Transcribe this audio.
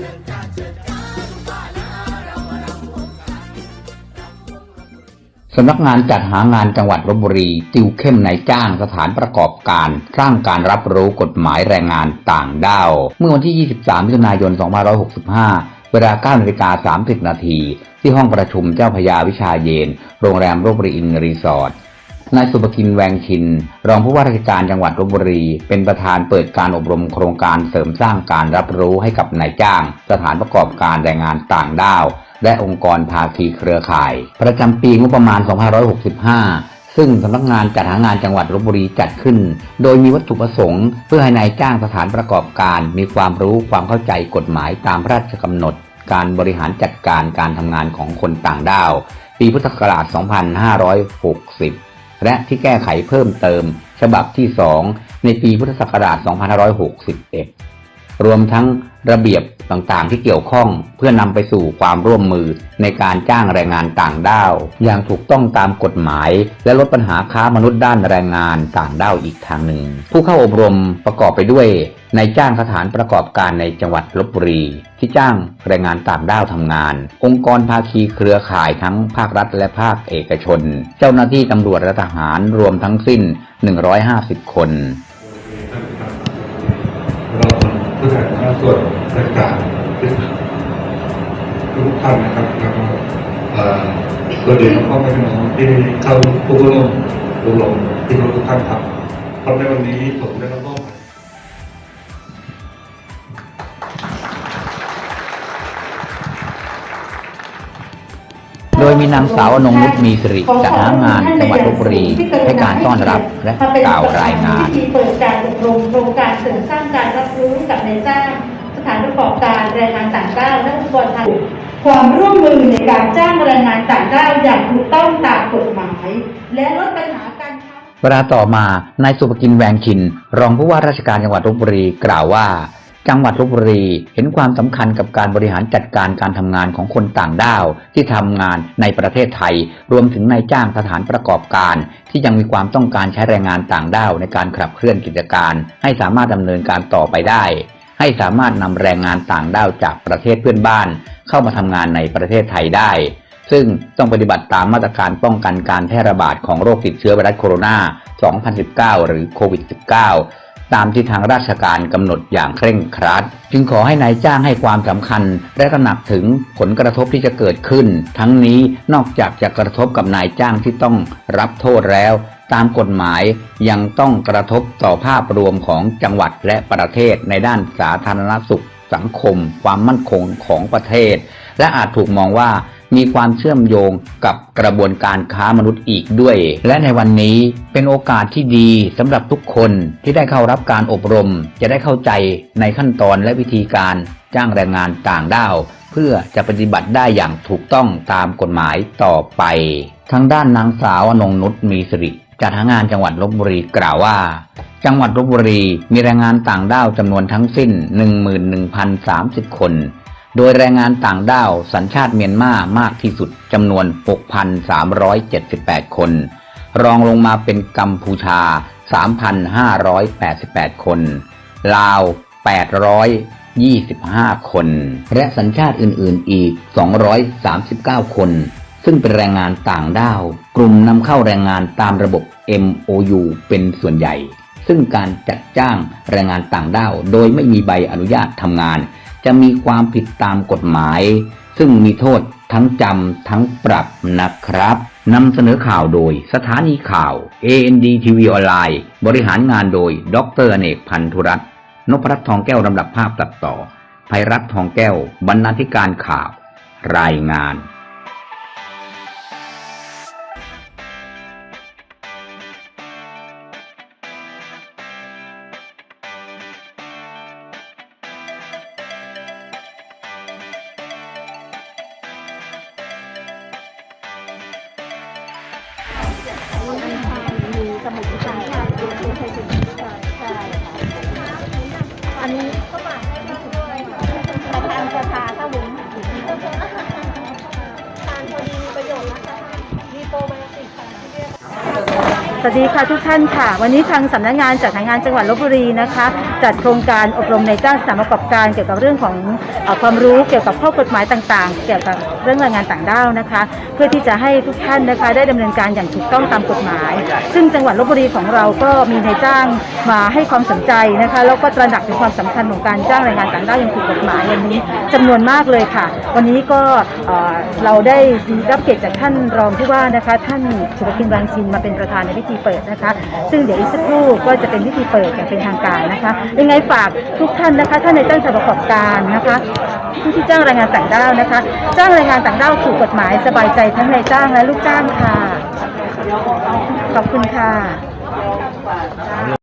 สำนักงานจัดหางานจังหวัดลบบุรี ติวเข้มนายจ้างสถานประกอบการ สร้างการรับรู้กฎหมายแรงงานต่างด้าว เมื่อวันที่ 23 มิถุนายน 2565 เวลา9นาฬิกา 30 นาที ที่ห้องประชุมเจ้าพยาวิชาเยน โรงแรมลบบุรีอินรีสอร์ท นายสุภกินแวงชิน รองผู้ว่าราชการจังหวัดลบบุรี เป็นประธานเปิดการอบรมโครงการเสริมสร้างการรับรู้ให้กับนายจ้าง สถานประกอบการแรงงานต่างด้าว และองค์กรภาคีเครือข่าย ประจำปีงบประมาณ 2565ซึ่งสำนักงานจัดหางานจังหวัดลบบุรีจัดขึ้น โดยมีวัตถุประสงค์ เพื่อให้นายจ้างสถานประกอบการ มีความรู้ความเข้าใจกฎหมายตามพระราชกำหนด การบริหารจัดการการทำงานของคนต่างด้าว ปีพุทธศักราช 2560 และที่แก้ไขเพิ่มเติม ฉบับที่ 2 ในปีพุทธศักราช 2561 รวมทั้งระเบียบต่างๆ ที่เกี่ยวข้องเพื่อนำไปสู่ความร่วมมือในการจ้างแรงงานต่างด้าว อย่างถูกต้องตามกฎหมาย และลดปัญหาค้ามนุษย์ด้านแรงงานต่างด้าวอีกทางหนึ่ง ผู้เข้าอบรมประกอบไปด้วยนายจ้างสถานประกอบการในจังหวัดลบบุรี ที่จ้างแรงงานต่างด้าวทำงาน องค์กรภาคีเครือข่ายทั้งภาครัฐและภาคเอกชน เจ้าหน้าที่ตำรวจและทหารรวมทั้งสิ้น 150 คน ส่วนราชการทุกท่านนะครับแล้วก็เอ่อสวัสดีน้องพ่อแม่พี่น้องที่เข้าผู้ร่วมอบรมที่เคาทุกท่านครับเพราะในวันนี้ผมได้รับมอบโดยมีนางสาวอนงนุชมีสิริจัดหางานจังหวัดลบบุรีให้การต้อนรับและกล่าวรายงานพิธีเปิดการอบรมโครงการเสริมสร้างการรับรู้กับนายจ้าง สถานประกอบการแรงงานต่างด้าวและองค์กรทางความร่วมมือในการจ้างแรงงานต่างด้าวอย่างถูกต้องตามกฎหมาย และลดปัญหาการค้าเวลาต่อมานายสุภกินแวงคิน รองผู้ว่าราชการจังหวัดลบบุรีกล่าวว่า จังหวัดลบบุรีเห็นความสำคัญกับการบริหารจัดการการทำงานของคนต่างด้าวที่ทำงานในประเทศไทย รวมถึงนายจ้างสถานประกอบการ ที่ยังมีความต้องการใช้แรงงานต่างด้าวในการขับเคลื่อนกิจการ ให้สามารถดำเนินการต่อไปได้ ให้สามารถนำแรงงานต่างด้าวจากประเทศเพื่อนบ้าน เข้ามาทำงานในประเทศไทยได้ ซึ่งต้องปฏิบัติตามมาตรการป้องกันการแพร่ระบาดของโรคติดเชื้อไวรัสโคโรนา 2019 หรือโควิด -19 ตามที่ทางราชการกำหนดอย่างเคร่งครัด จึงขอให้นายจ้างให้ความสำคัญ และตระหนักถึงผลกระทบที่จะเกิดขึ้น ทั้งนี้นอกจากจะกระทบกับนายจ้างที่ต้องรับโทษแล้ว ตามกฎหมายยังต้องกระทบต่อภาพรวมของจังหวัดและประเทศในด้านสาธารณสุข สังคม ความมั่นคงของประเทศ และอาจถูกมองว่า มีความเชื่อมโยงกับกระบวนการค้ามนุษย์อีกด้วย และในวันนี้เป็นโอกาสที่ดีสำหรับทุกคนที่ได้เข้ารับการอบรม จะได้เข้าใจในขั้นตอนและวิธีการจ้างแรงงานต่างด้าวเพื่อจะปฏิบัติได้อย่างถูกต้องตามกฎหมายต่อไป ทางด้านนางสาวอนงนุชมีสิริจัดหางานจังหวัดลบบุรีกล่าวว่า จังหวัดลบบุรีมีแรงงานต่างด้าวจำนวนทั้งสิ้น 11,030 คน โดยแรงงานต่างด้าวสัญชาติเมียนมามากที่สุดจำนวน 6,378 คน รองลงมาเป็นกัมพูชา 3,588 คน ลาว 825 คน และสัญชาติอื่น ๆ อีก 239 คน ซึ่งเป็นแรงงานต่างด้าว กลุ่มนำเข้าแรงงานตามระบบ MOU เป็นส่วนใหญ่ ซึ่งการจัดจ้างแรงงานต่างด้าว โดยไม่มีใบอนุญาตทำงาน จะมีความผิดตามกฎหมาย ซึ่งมีโทษทั้งจำทั้งปรับนะครับนำเสนอข่าวโดยสถานีข่าว AND TV ออนไลน์ บริหารงานโดย ดรอเนกพันธุรัตน์นพรัตน์ทองแก้วลำดับภาพตัดต่อภัยรัตน์ทองแก้ว บรรณาธิการข่าว รายงาน ค่ะดูดูใช้สมุนไพรใช่อันนี้ก็มาให้ท่านด้วยประธานสภาถ้าหมุนทานพอดีมีประโยชน์นะคะมีโปรไบโอติกค่ะที่เรียกสวัสดีค่ะทุกท่านค่ะ วันนี้ทางสำนักงานจัดหางานจังหวัดลบบุรีนะคะ จัดโครงการอบรมในจ้างสถานประกอบการ เกี่ยวกับเรื่องของอความรู้เกี่ยวกับข้อกฎหมายต่างๆ เกี่ยวกับเรื่องแรงงานต่างด้าวนะคะ เพื่อที่จะให้ทุกท่านนะคะได้ดำเนินการอย่างถูกต้องตามกฎหมาย ซึ่งจังหวัดลบบุรีของเราก็มีนายจ้างมาให้ความสนใจนะคะแล้วก็ตระหนักถึงความสำคัญของการจ้างแรงงานต่างด้าวอย่างถูกกฎหมายวันนี้จำนวนมากเลยค่ะ วันนี้ก็เเราได้รับเกียรติจากท่านรองผู้ว่านะคะ ท่านสุภกินรังชินมาเป็นประธานในพิธีเปิดนะคะ ซึ่งเดี๋ยวอีกสักครู่ก็จะเป็นพิธีเปิดอย่างเป็นทางการนะคะยังไงฝากทุกท่านนะคะท่านในจ้างสถานประกอบการนะคะผู้ที่จ้างแรงงานต่างด้าวนะคะ จ้างแรงงานต่างด้าวถูกกฎหมายสบายใจทั้งในจ้างและลูกจ้างค่ะ ขอบคุณค่ะ